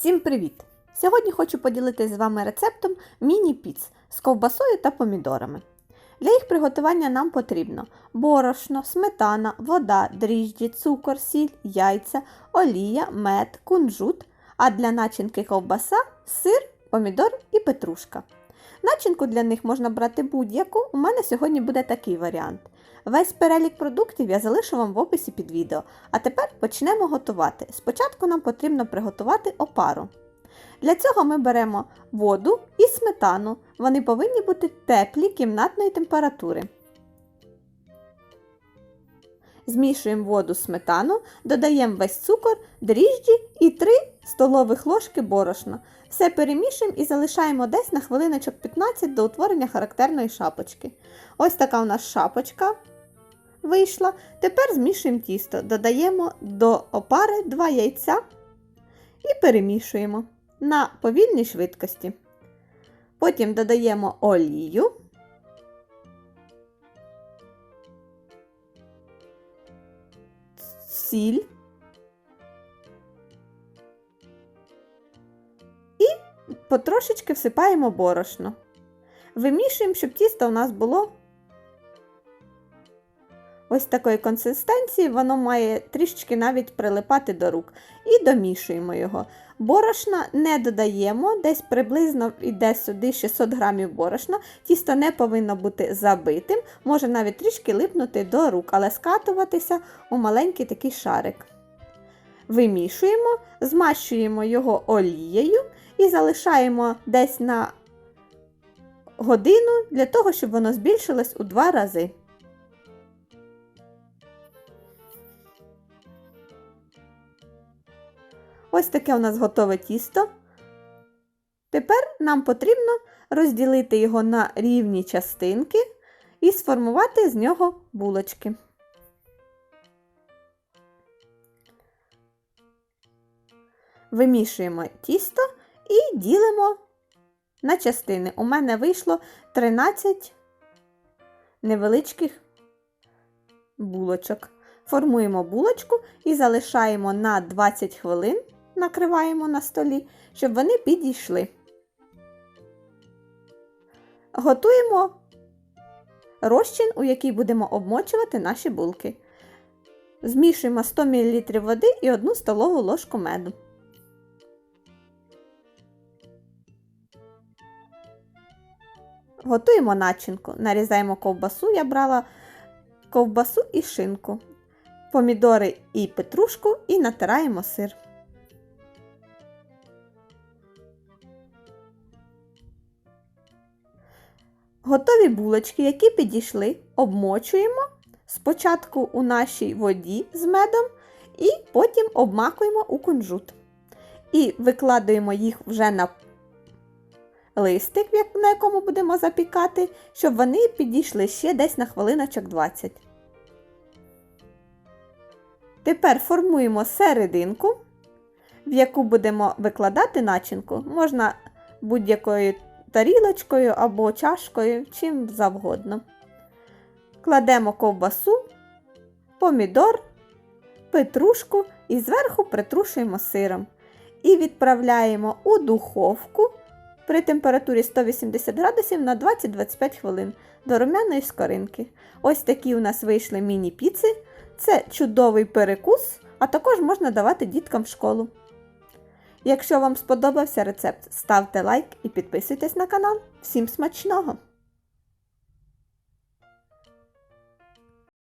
Всім привіт! Сьогодні хочу поділитися з вами рецептом міні-піц з ковбасою та помідорами. Для їх приготування нам потрібно борошно, сметана, вода, дріжджі, цукор, сіль, яйця, олія, мед, кунжут, а для начинки ковбаса, сир, помідор і петрушка. Начинку для них можна брати будь-яку. У мене сьогодні буде такий варіант. Весь перелік продуктів я залишу вам в описі під відео. А тепер почнемо готувати. Спочатку нам потрібно приготувати опару. Для цього ми беремо воду і сметану. Вони повинні бути теплі кімнатної температури. Змішуємо воду з сметану, додаємо весь цукор, дріжджі і 3 столових ложки борошна. Все перемішуємо і залишаємо десь на хвилиночок 15 до утворення характерної шапочки. Ось така у нас шапочка вийшла. Тепер змішуємо тісто, додаємо до опари 2 яйця і перемішуємо на повільній швидкості. Потім додаємо олію. Сіль. І потрошечки всипаємо борошно. Вимішуємо, щоб тісто у нас було ось такої консистенції, воно має трішечки навіть прилипати до рук. І домішуємо його. Борошна не додаємо, десь приблизно йде сюди 600 грамів борошна. Тісто не повинно бути забитим, може навіть трішки липнути до рук, але скатуватися у маленький такий шарик. Вимішуємо, змащуємо його олією і залишаємо десь на годину для того, щоб воно збільшилось у два рази. Ось таке у нас готове тісто. Тепер нам потрібно розділити його на рівні частинки і сформувати з нього булочки. Вимішуємо тісто і ділимо на частини. У мене вийшло 13 невеличких булочок. Формуємо булочку і залишаємо на 20 хвилин, накриваємо на столі, щоб вони підійшли. Готуємо розчин, у який будемо обмочувати наші булки. Змішуємо 100 мл води і 1 столову ложку меду. Готуємо начинку. Нарізаємо ковбасу. Я брала ковбасу і шинку, помідори і петрушку і натираємо сир. Готові булочки, які підійшли, обмочуємо спочатку у нашій воді з медом і потім обмакуємо у кунжут. І викладаємо їх вже на листик, на якому будемо запікати, щоб вони підійшли ще десь на хвилиночок 20. Тепер формуємо серединку, в яку будемо викладати начинку. Можна будь-якою тарілочкою або чашкою, чим завгодно. Кладемо ковбасу, помідор, петрушку і зверху притрушуємо сиром. І відправляємо у духовку при температурі 180 градусів на 20-25 хвилин до румяної скоринки. Ось такі у нас вийшли міні-піци. Це чудовий перекус, а також можна давати діткам в школу. Якщо вам сподобався рецепт, ставте лайк і підписуйтесь на канал. Всім смачного!